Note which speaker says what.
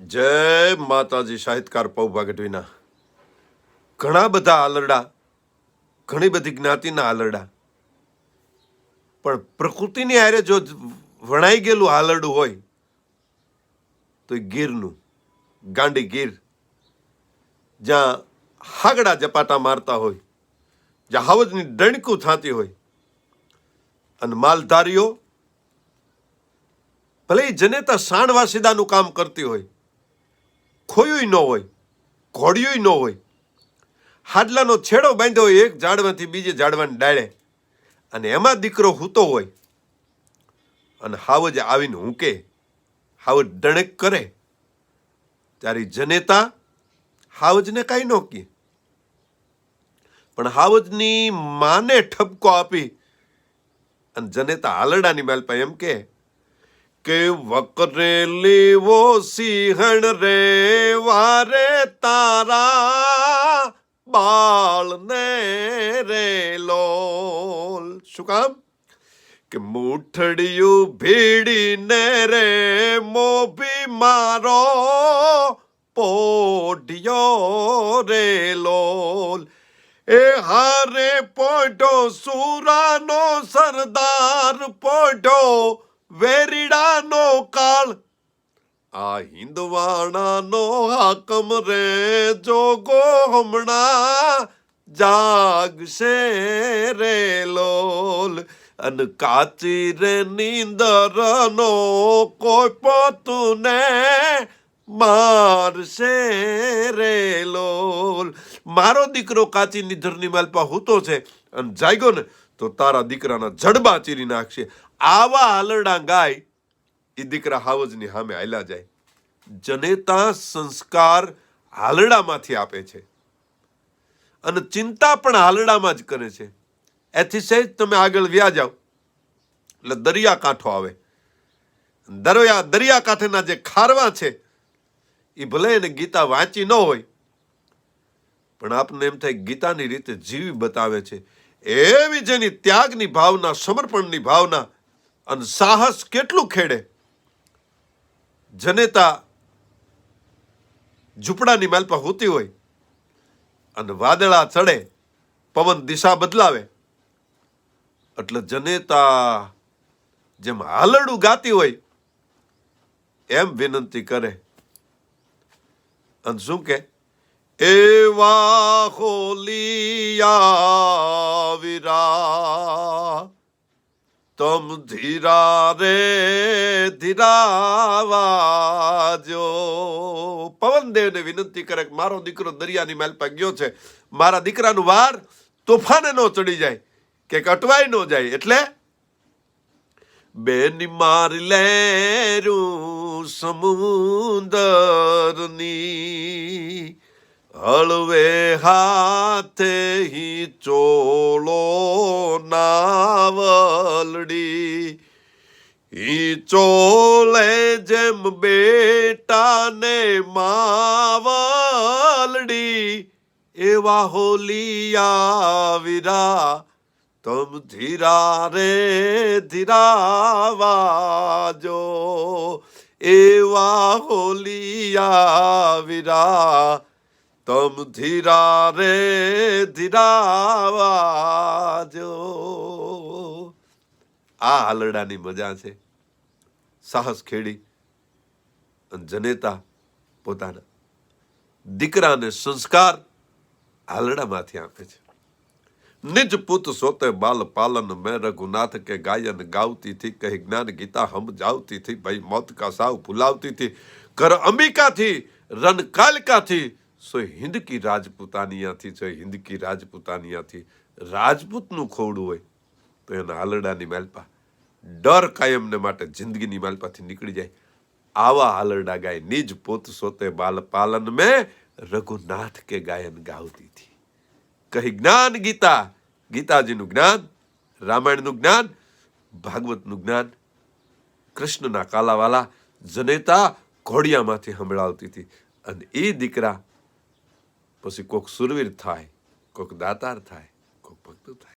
Speaker 1: જય માતાજી, સાહિત્યકાર પૌભા ગઢવીના ઘણા બધા આલરડા, ઘણી બધી જ્ઞાતિના આલરડા. પણ પ્રકૃતિની હારે જો વણાઈ ગયેલું આલરડું હોય, તો એ ગીરનું, ગાંડી ગીર, જ્યાં હાગડા જપાટા મારતા હોય, જ્યાં હાવજની ડણકું થાતી હોય, અને માલધારીઓ ભલે જનેતા સાણવાસીદાનું કામ કરતી હોય ખોયું ન હોય ઘોડ્યું ન હોય. હાડલાનો છેડો બાંધ્યો હોય, એક ઝાડમાંથી બીજે ઝાડવાને ડાળે. અને એમાં દીકરો હૂતો હોય. અને હાવજ આવીને હૂંકે, હાવ ડણેક કરે. ત્યારે જનેતા હાવજને કાંઈ ન કહે. પણ હાવજની માને ઠપકો આપી. અને જનેતા હાલડાની માલપા એમ કે કે વકરે લીવો સિંહણ રે, વારે તારા બાળને રે લોલ. શું કામ? કે મૂઠડિયું ભીડીને રે, મોભી મારો પોઢિયો રે લોલ. એ હારે પોઢો, સુરાનો સરદાર પોઢો વેરીડાનો કાળ. આ હિંદવાણાનો હાકમ રે જોગો હમણાં જાગશે રે લોલ. અન કાચી રે નીંદરનો કોઈ પોતુને મારશે રે લોલ. મારો દીકરો કાચી નિધરની માલપા હૂતો છે. અને જાગ્યો ને તો તારા દીકરાના જડબા ચીરી નાખશે. આવા આલરડા ગાય એ દીકરા હાવજની સામે હાલ્યા જાય. જનેતા સંસ્કાર હાલડામાંથી આપે છે. અને ચિંતા પણ હાલડામાં જ કરે છે. એથી સહેજ તમે આગળ વ્યા જાઓ. એટલે દરિયા કાંઠો આવે. દરિયા દરિયા કાંઠેના જે ખારવા છે એ ભલે એને ગીતા વાંચી ન હોય, પણ આપને એમ થાય ગીતાની રીતે જીવી બતાવે છે. એવી જેની ત્યાગની ભાવના, સમર્પણની ભાવના અને સાહસ કેટલું ખેડે? જનેતા ઝૂંપડાની માલપા હોતી હોય અને વાદળા ચડે, પવન દિશા બદલાવે. એટલે જનેતા જેમ હાલડું ગાતી હોય, એમ વિનંતી કરે. અને શું કે? એવા હોલિયા વિરા તમ ધીરા રે ધીરાવાજો પવનદેવને વિનંતી કરે કે મારો દીકરો દરિયાની માલપા ગયો છે. મારા દીકરાનું વાર તોફાને ન ચડી જાય, કે કટવાઈ ન જાય. એટલે બેની મારી લેરું સમુદરની હળવે હાથે હી ચોલો નાવલડી. ઈ ચોલે જેમ બેટાને માવલડી. એવા હોલિયા વિરા, તમ ધીરા રે ધીરાવાજો. એવા હોલિયા વિરા તમ ધીરા રે ધીરાવાજો. આ હાલરડાની મજા છે. સાહસ ખેડી અને જનેતા પોતાના દીકરાને સંસ્કાર હાલડામાંથી આપે છે. નિજ પુત સોતે બાલ પાલન મેં રઘુનાથ કે ગાયન ગાવતી થી કહી જ્ઞાન ગીતા હમ જાવતી થી ભાઈ મોત કા સાવ ભૂલાવતી થી કર અંબિકાથી થી સો હિન્દ કી રાજપૂતાનિયાથી છે હિન્દ કી રાજપૂતાનિયાથી રાજપૂતનું ખોવડું હોય તો એના હાલરડાની માલપા ડર કાયમને માટે જિંદગીની માલપાથી નીકળી જાય. આવા હાલરડા ગાય નિજ પોત સોતે બાલ પાલન મેં રઘુનાથ કે ગાયન ગાવતી હતી કહી જ્ઞાન ગીતા, ગીતાજીનું જ્ઞાન, રામાયણનું જ્ઞાન, ભાગવતનું જ્ઞાન, કૃષ્ણના કાલાવાલા જનેતા ઘોડિયામાંથી સંભળાવતી હતી. અને એ દીકરા પછી કોઈક સુરવીર થાય કોઈક દાતાર થાય કોઈક ભક્ત થાય.